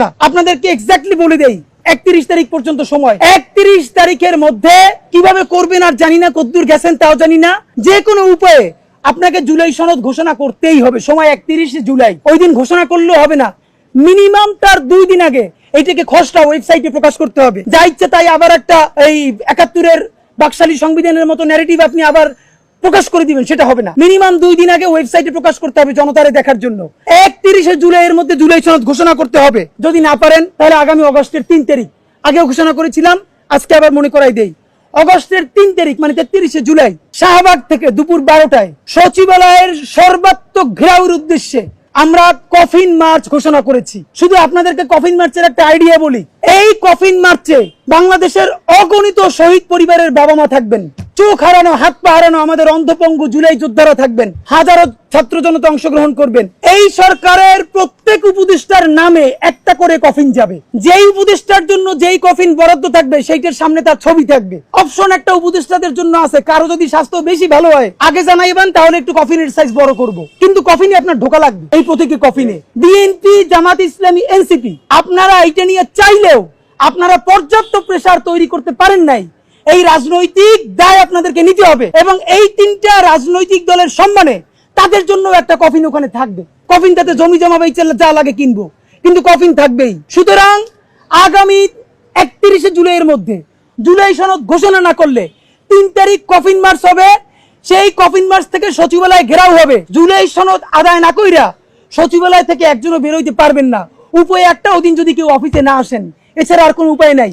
না? আপনাদেরকে এক্স্যাক্টলি বলে দেই, একত্রিশ তারিখ পর্যন্ত সময়। একত্রিশ তারিখের মধ্যে কীভাবে করবেন আর জানি না, কদ্দূর গেছেন তাও জানি না। যে কোনো উপায়ে আপনাকে জুলাই সনদ ঘোষণা করতেই হবে। সময় একত্রিশে জুলাই। ওই দিন ঘোষণা করলেও হবে না। মিনিমাম তার দুই দিন আগে এইটাকে খসড়া ওয়েবসাইটে প্রকাশ করতে হবে। যা ইচ্ছে তাই আবার একটা এই একাত্তরের বাকশালী সংবিধানের মতো ন্যারেটিভ আপনি আবার প্রকাশ করে দিবেন, সেটা হবে না। মিনিমাম দুই দিন আগে ওয়েবসাইটে প্রকাশ করতে হবে জনতারে দেখার জন্য। একত্রিশে জুলাই এর মধ্যে জুলাই সনদ ঘোষণা করতে হবে। যদি না পারেন, তাহলে আগামী অগস্টের তিন তারিখ। আগেও ঘোষণা করেছিলাম, আজকে আবার মনে করাই দেই। অগস্টের তিন তারিখ মানে তেত্রিশে জুলাই, শাহবাগ থেকে দুপুর বারোটায় সচিবালয়ের সর্বাত্মক ঘেরাউর উদ্দেশ্যে আমরা কফিন মার্চ ঘোষণা করেছি। শুধু আপনাদেরকে কফিন মার্চের একটা আইডিয়া বলি। এই কফিন মার্চে বাংলাদেশের অগণিত শহীদ পরিবারের বাবা মা থাকবেন। চোখ হারানো, হাত পা হারানো আমাদের অন্ধপঙ্গু জুলাই যোদ্ধারা থাকবেন। হাজারো ছাত্র জনতা অংশগ্রহণ করবেন। এই সরকারের প্রত্যেক উপদেষ্টার নামে একটা করে কফিন যাবে। যেই উপদেষ্টার জন্য যেই কফিন বরাদ্দ থাকবে, সেইটার সামনে তার ছবি থাকবে। অপশন একটা উপদেষ্টাদের জন্য আছে। কারও যদি স্বাস্থ্য বেশি ভালো হয়, আগে জানাইবেন তাহলে একটু কফিনের সাইজ বড় করব। কিন্তু কফিনে আপনার ঢোকা লাগবে, এই প্রতীকী কফিনে বিএনপি জামাত ইসলামী এনসিপি আপনারা এইটা নিয়ে চাইলেও আপনারা পর্যাপ্ত প্রেসার তৈরি করতে পারেন নাই। এই রাজনৈতিক দায় আপনাদেরকে নিতে হবে। এবং এই তিনটা রাজনৈতিক দলের সম্মানে তাদের জন্য একটা কফিন ওখানে থাকবে। কফিন তাতে জমি জমা যা লাগে কিনবো। কিন্তু কফিন থাকবেই। সুতরাং আগামী একত্রিশে জুলাইয়ের মধ্যে, জুলাই সনদ ঘোষণা না করলে তিন তারিখ কফিন মার্চ হবে। সেই কফিন মার্চ থেকে সচিবালয় ঘেরাও হবে। জুলাই সনদ আদায় না কইরা সচিবালয় থেকে একজনও বেরোইতে পারবেন না। উপায় একটা ওদিন যদি কেউ অফিসে না আসেন, এছাড়া আর কোনো উপায় নাই।